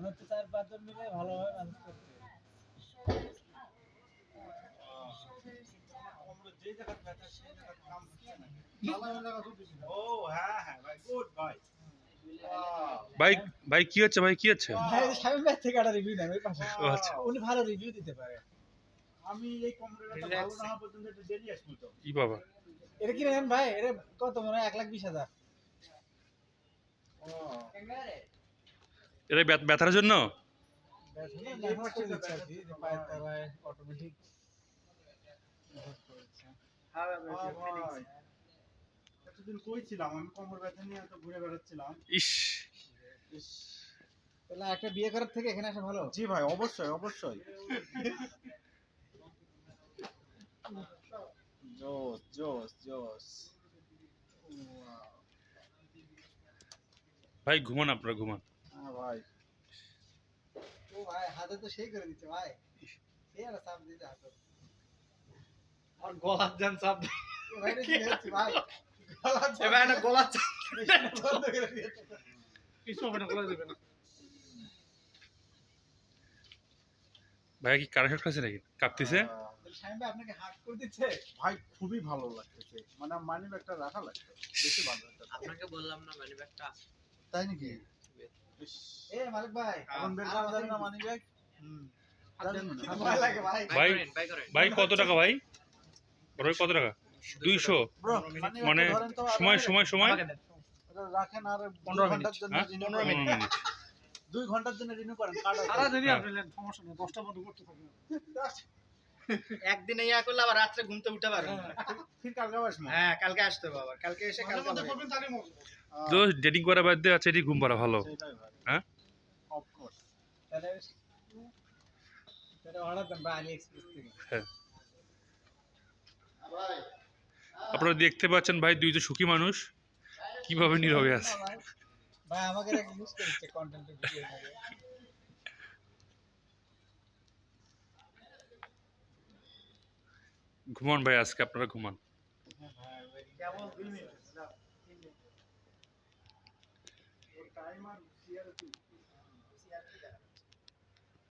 মনে হচ্ছে চার পাঁচজন মিলে ভালোভাবে ম্যানেজ করতে ও হ্যাঁ হ্যাঁ ভাই ভাই ভাই ভাই কি হচ্ছে ভাই কি হচ্ছে? ভাই স্বামী ভাই থেকে একটা রিভিউ নেন ওই পাশে। আচ্ছা। উনি ভালো রিভিউ দিতে পারে। আমি এই কমরেটা ভালো না পর্যন্ত একটু দেরি আসব তো। ই বাবা? এটা কি নেন ভাই? এটা কত মনে হয়? এক লাখ বিশ হাজার। এটা ব্যথার জন্য? হ্যাঁ ইস। তাহলে একটা বিয়ে করার থেকে এখানে আসা ভালো? জি ভাই অবশ্যই অবশ্যই। জোস জোস জোস ভাই ঘুমান আপনারা ঘুমান। হাতে তো সেই করে দিচ্ছে ভাই। সেই আর চাপ দিতে হাতে। আর গলার চাপ ভাই কি হচ্ছে ভাই? গলা চাপ গলার চাপ বন্ধ করে দিয়েছে। কিছু হবে না গলা দেবে না। ভাই কি কারা খাচ্ছে নাকি? কাঁপতেছে? ভাই আপনাকে হাত করে দিচ্ছে? ভাই খুবই ভালো লাগতেছে। মানে মানি ব্যাগটা রাখা লাগছে বেশি ভালো আপনাকে বললাম না মানে ব্যাগটা তাই নাকি? এ মালিক ভাই এখন বের করা যাবে না মানি ব্যাগ হুম। কত টাকা ভাই? বড় কত টাকা? দুইশো। মানে তো, সময় সময় সময়? রাখেন আর পনেরো ঘণ্টার জন্য হ্যাঁ? পনেরো মিনিট। দুই ঘণ্টার জন্য রিনিউ করেন সারা দিনই হ্যাঁ। আপনি নেন সমস্যা নেই দশটা বন্ধ করতে থাকবেন একদিনে ইয়া করলে আবার রাত্রে ঘুমতে উঠতে পারবেন ফির কালকে আসব। হ্যাঁ কালকে আসতে হবে আবার। কালকে এসে কালকে করবেন তাহলে মজা ডেটিং করা বাদ দিয়ে আছে এটি ঘুম পাড়া ভালো সেটাই ভাই হ্যাঁ? অফ কোর্স তাহলে তাহলে অর্ডার দেন ভাই আলি এক্সপ্রেস থেকে হ্যাঁ আপনারা দেখতে পাচ্ছেন ভাই দুইজন সুখী মানুষ কীভাবে নীরবে আছে ঘুমান ভাই, আজকে আপনারা ঘুমান দুই?